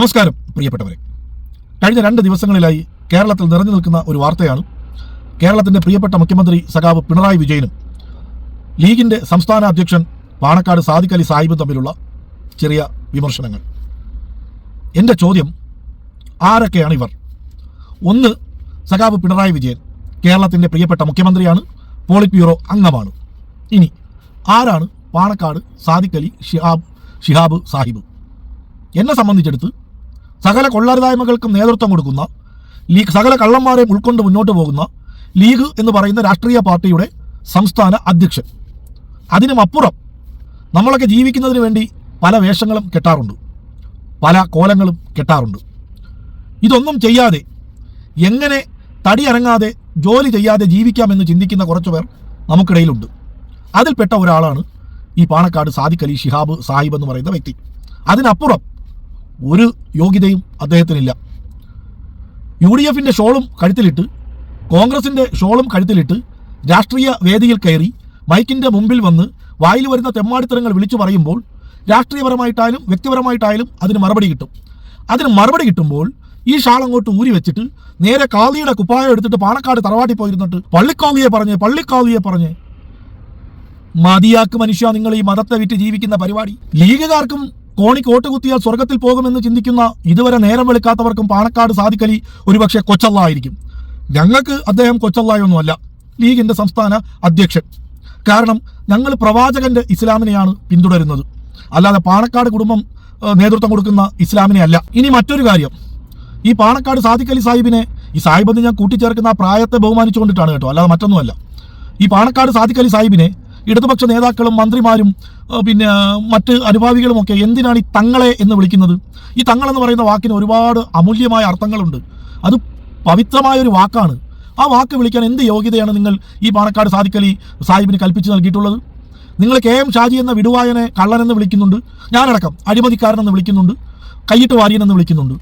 നമസ്കാരം പ്രിയപ്പെട്ടവരെ. കഴിഞ്ഞ രണ്ട് ദിവസങ്ങളിലായി കേരളത്തിൽ നിറഞ്ഞു നിൽക്കുന്ന ഒരു വാർത്തയാണ് കേരളത്തിന്റെ പ്രിയപ്പെട്ട മുഖ്യമന്ത്രി സഖാവ് പിണറായി വിജയനും ലീഗിന്റെ സംസ്ഥാന അധ്യക്ഷൻ പാണക്കാട് സാദിഖ് അലി സാഹിബും തമ്മിലുള്ള ചെറിയ വിമർശനങ്ങൾ. എന്റെ ചോദ്യം ആരൊക്കെയാണ് ഇവർ? ഒന്ന് സഖാവ് പിണറായി വിജയൻ കേരളത്തിന്റെ പ്രിയപ്പെട്ട മുഖ്യമന്ത്രിയാണ് പോളിറ്റ് ബ്യൂറോ അംഗമാണ്. ഇനി ആരാണ് പാണക്കാട് സാദിഖ് അലി ഷിഹാബ് ഷിഹാബ് സാഹിബ്? എന്നെ സംബന്ധിച്ചെടുത്ത് സകല കൊള്ളരുതായ്മകൾക്കും നേതൃത്വം കൊടുക്കുന്ന ലീഗ് സകല കള്ളന്മാരെയും ഉൾക്കൊണ്ട് മുന്നോട്ട് പോകുന്ന ലീഗ് എന്ന് പറയുന്ന രാഷ്ട്രീയ പാർട്ടിയുടെ സംസ്ഥാന അധ്യക്ഷൻ. അതിനുമപ്പുറം നമ്മളൊക്കെ ജീവിക്കുന്നതിന് വേണ്ടി പല വേഷങ്ങളും കെട്ടാറുണ്ട്. പല കോലങ്ങളും കെട്ടാറുണ്ട്. ഇതൊന്നും ചെയ്യാതെ എങ്ങനെ തടി അനങ്ങാതെ ജോലി ചെയ്യാതെ ജീവിക്കാമെന്ന് ചിന്തിക്കുന്ന കുറച്ചു പേർ നമുക്കിടയിലുണ്ട്. അതിൽപ്പെട്ട ഒരാളാണ് ഈ പാണക്കാട് സാദിഖ് അലി ഷിഹാബ് സാഹിബ് എന്ന് പറയുന്ന വ്യക്തി. അതിനപ്പുറം ഒരു യോഗ്യതയും അദ്ദേഹത്തിനില്ല. യു ഡി എഫിന്റെ ഷോളും കഴുത്തിലിട്ട് കോൺഗ്രസിന്റെ ഷോളും കഴുത്തിലിട്ട് രാഷ്ട്രീയ വേദിയിൽ കയറി മൈക്കിന്റെ മുമ്പിൽ വന്ന് വായിൽ വരുന്ന തെമ്മാടിത്തരങ്ങൾ വിളിച്ചു പറയുമ്പോൾ രാഷ്ട്രീയപരമായിട്ടായാലും വ്യക്തിപരമായിട്ടായാലും അതിന് മറുപടി കിട്ടും. അതിന് മറുപടി കിട്ടുമ്പോൾ ഈ ഷാൾ അങ്ങോട്ട് ഊരി വെച്ചിട്ട് നേരെ കാളിയുടെ കുപ്പായം എടുത്തിട്ട് പാണക്കാട് തറവാട്ടി പോയിരുന്നിട്ട് പള്ളിക്കാളിയെ പറഞ്ഞ് പള്ളിക്കാളിയെ പറഞ്ഞ് മതിയാക്ക് മനുഷ്യ നിങ്ങൾ ഈ മതത്തെ വിറ്റ് ജീവിക്കുന്ന പരിപാടി. ലീഗുകാർക്കും കോണി കോട്ട് കുത്തിയാൽ സ്വർഗത്തിൽ പോകുമെന്ന് ചിന്തിക്കുന്ന ഇതുവരെ നേരം വെളുക്കാത്തവർക്കും പാണക്കാട് സാധിക്കലി ഒരുപക്ഷെ കൊച്ചല്ലായിരിക്കും. ഞങ്ങൾക്ക് അദ്ദേഹം കൊച്ചല്ലായൊന്നുമല്ല. ലീഗിന്റെ സംസ്ഥാന അധ്യക്ഷൻ. കാരണം ഞങ്ങൾ പ്രവാചകന്റെ ഇസ്ലാമിനെയാണ് പിന്തുടരുന്നത്. അല്ലാതെ പാണക്കാട് കുടുംബം നേതൃത്വം കൊടുക്കുന്ന ഇസ്ലാമിനെ അല്ല. ഇനി മറ്റൊരു കാര്യം. ഈ പാണക്കാട് സാദിഖലി സാഹിബിനെ ഈ സാഹിബ് എന്ന് ഞാൻ കൂട്ടിച്ചേർക്കുന്ന ആ പ്രായത്തെ ബഹുമാനിച്ചുകൊണ്ടിട്ടാണ് കേട്ടോ. അല്ലാതെ മറ്റൊന്നുമല്ല. ഈ പാണക്കാട് സാദിഖലി സാഹിബിനെ ഇടതുപക്ഷ നേതാക്കളും മന്ത്രിമാരും പിന്നെ മറ്റ് അനുഭാവികളുമൊക്കെ എന്തിനാണ് ഈ തങ്ങളെ എന്ന് വിളിക്കുന്നത്? ഈ തങ്ങൾ എന്ന് പറയുന്ന വാക്കിന് ഒരുപാട് അമൂല്യമായ അർത്ഥങ്ങളുണ്ട്. അത് പവിത്രമായ ഒരു വാക്കാണ്. ആ വാക്ക് വിളിക്കാൻ എന്ത് യോഗ്യതയാണ് നിങ്ങൾ ഈ പാണക്കാട് സാധിക്കലി സാഹിബിന് കൽപ്പിച്ചു നൽകിയിട്ടുള്ളത്? നിങ്ങൾ കെ എം ഷാജി എന്ന വിടുവായനെ കള്ളനെന്ന് വിളിക്കുന്നുണ്ട്. ഞാനടക്കം അഴിമതിക്കാരനെന്ന് വിളിക്കുന്നുണ്ട്. കൈയിട്ട് വാരിയനെന്ന് വിളിക്കുന്നുണ്ട്.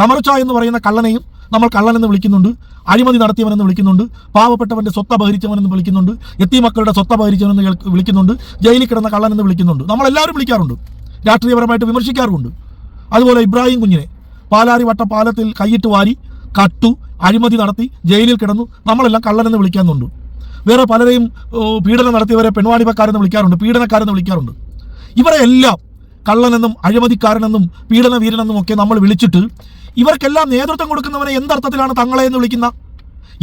കമർച്ച എന്ന് പറയുന്ന കള്ളനെയും നമ്മൾ കള്ളനെന്ന് വിളിക്കുന്നുണ്ട് അഴിമതി നടത്തിയവനെന്ന് വിളിക്കുന്നുണ്ട് പാവപ്പെട്ടവന്റെ സ്വത്ത് അപഹരിച്ചവനെന്ന് വിളിക്കുന്നുണ്ട് എത്തി മക്കളുടെ സ്വത്ത് അപഹരിച്ചവനെന്ന് വിളിക്കുന്നുണ്ട് ജയിലിൽ കിടന്ന കള്ളനെന്ന് വിളിക്കുന്നുണ്ട്. നമ്മളെല്ലാവരും വിളിക്കാറുണ്ട് രാഷ്ട്രീയപരമായിട്ട് വിമർശിക്കാറുമുണ്ട്. അതുപോലെ ഇബ്രാഹിം കുഞ്ഞിനെ പാലാരി വട്ട പാലത്തിൽ കൈയിട്ട് വാരി കട്ടു അഴിമതി നടത്തി ജയിലിൽ കിടന്നു നമ്മളെല്ലാം കള്ളനെന്ന് വിളിക്കാറുണ്ട് വേറെ പലരെയും പീഡനം നടത്തിയവരെ പെൺവാണിപ്പക്കാരെന്ന് വിളിക്കാറുണ്ട് പീഡനക്കാരെന്ന് വിളിക്കാറുണ്ട്. ഇവരെ എല്ലാം കള്ളനെന്നും അഴിമതിക്കാരനെന്നും പീഡനവീരനെന്നും ഒക്കെ നമ്മൾ വിളിച്ചിട്ട് ഇവർക്കെല്ലാം നേതൃത്വം കൊടുക്കുന്നവനെ എന്തർത്ഥത്തിലാണ് തങ്ങളെ എന്ന് വിളിക്കുന്ന?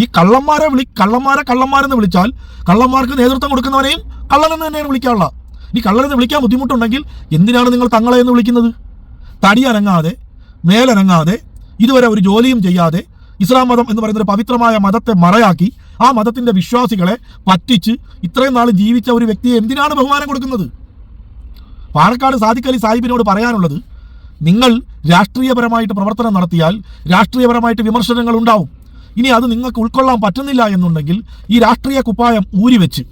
ഈ കള്ളന്മാരെ വിളി കള്ളന്മാരെ കള്ളന്മാരെന്ന് വിളിച്ചാൽ കള്ളന്മാർക്ക് നേതൃത്വം കൊടുക്കുന്നവനെയും കള്ളനെന്ന് തന്നെയാണ് വിളിക്കാനുള്ള ഈ കള്ളനെന്ന് വിളിക്കാൻ ബുദ്ധിമുട്ടുണ്ടെങ്കിൽ എന്തിനാണ് നിങ്ങൾ തങ്ങളെ എന്ന് വിളിക്കുന്നത്? തടി അനങ്ങാതെ മേലനങ്ങാതെ ഇതുവരെ ഒരു ജോലിയും ചെയ്യാതെ ഇസ്ലാം മതം എന്ന് പറയുന്ന ഒരു പവിത്രമായ മതത്തെ മറയാക്കി ആ മതത്തിന്റെ വിശ്വാസികളെ പറ്റിച്ച് ഇത്രയും നാൾ ജീവിച്ച ഒരു വ്യക്തിയെ എന്തിനാണ് ബഹുമാനം കൊടുക്കുന്നത്? പാലക്കാട് സാദിഖ് അലി സാഹിബിനോട് പറയാനുള്ളത് നിങ്ങൾ രാഷ്ട്രീയപരമായിട്ട് പ്രവർത്തനം നടത്തിയാൽ രാഷ്ട്രീയപരമായിട്ട് വിമർശനങ്ങൾ ഉണ്ടാവും. ഇനി അത് നിങ്ങൾക്ക് ഉൾക്കൊള്ളാൻ പറ്റുന്നില്ല എന്നുണ്ടെങ്കിൽ ഈ രാഷ്ട്രീയ കുപ്പായം ഊരിവെച്ച്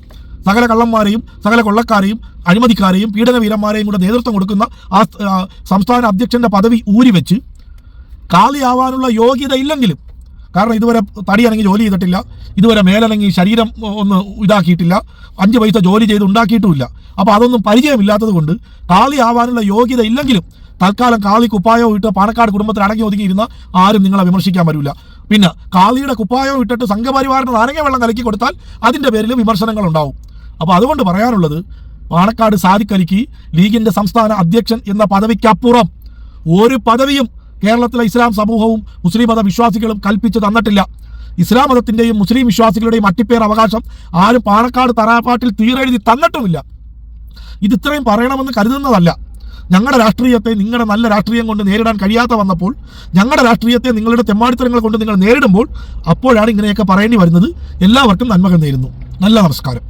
സകല കള്ളന്മാരെയും സകല കൊള്ളക്കാരെയും അഴിമതിക്കാരെയും പീഡനവീരന്മാരെയും കൂടെ നേതൃത്വം കൊടുക്കുന്ന ആ ആ, സംസ്ഥാന അധ്യക്ഷന്റെ പദവി ഊരിവെച്ച് കാളിയാവാനുള്ള യോഗ്യത ഇല്ലെങ്കിലും കാരണം ഇതുവരെ തടിയനങ്ങി ജോലി ചെയ്തിട്ടില്ല. ഇതുവരെ മേലനങ്ങി ശരീരം ഒന്ന് ഇതാക്കിയിട്ടില്ല. അഞ്ച് പൈസ ജോലി ചെയ്ത് ഉണ്ടാക്കിയിട്ടുമില്ല. അപ്പോൾ അതൊന്നും പരിചയമില്ലാത്തത് കൊണ്ട് കാളി ആവാനുള്ള യോഗ്യത ഇല്ലെങ്കിലും തൽക്കാലം കാളി കുപ്പായോ ഇട്ട് പാണക്കാട് കുടുംബത്തിൽ അടങ്ങി ഒതുങ്ങിയിരുന്ന ആരും നിങ്ങളെ വിമർശിക്കാൻ വരില്ല പിന്നെ കാളിയുടെ കുപ്പായോ ഇട്ടിട്ട് സംഘപരിവാറിന് നാരങ്ങ വെള്ളം കലക്കി കൊടുത്താൽ അതിന്റെ പേരിൽ വിമർശനങ്ങൾ ഉണ്ടാവും. അപ്പോൾ അതുകൊണ്ട് പറയാനുള്ളത് പാണക്കാട് സാദിഖലിക്ക് ലീഗിന്റെ സംസ്ഥാന അധ്യക്ഷൻ എന്ന പദവിക്കപ്പുറം ഒരു പദവിയും കേരളത്തിലെ ഇസ്ലാം സമൂഹവും മുസ്ലിം മത വിശ്വാസികളും കൽപ്പിച്ചു തന്നിട്ടില്ല. ഇസ്ലാം മതത്തിന്റെയും മുസ്ലിം വിശ്വാസികളുടെയും അട്ടിപ്പേർ അവകാശം ആരും പാണക്കാട് തറാപ്പാട്ടിൽ തീരെഴുതി തന്നിട്ടുമില്ല. ഇത് ഇത്രയും പറയണമെന്ന് കരുതുന്നതല്ല. ഞങ്ങളുടെ രാഷ്ട്രീയത്തെ നിങ്ങളുടെ നല്ല രാഷ്ട്രീയം കൊണ്ട് നേരിടാൻ കഴിയാത്ത വന്നപ്പോൾ ഞങ്ങളുടെ രാഷ്ട്രീയത്തെ നിങ്ങളുടെ തെമ്മാടിത്തരങ്ങൾ കൊണ്ട് നിങ്ങൾ നേരിടുമ്പോൾ അപ്പോഴാണ് ഇങ്ങനെയൊക്കെ പറയേണ്ടി വരുന്നത്. എല്ലാവർക്കും നന്മകൾ നേരുന്നു. നല്ല നമസ്കാരം.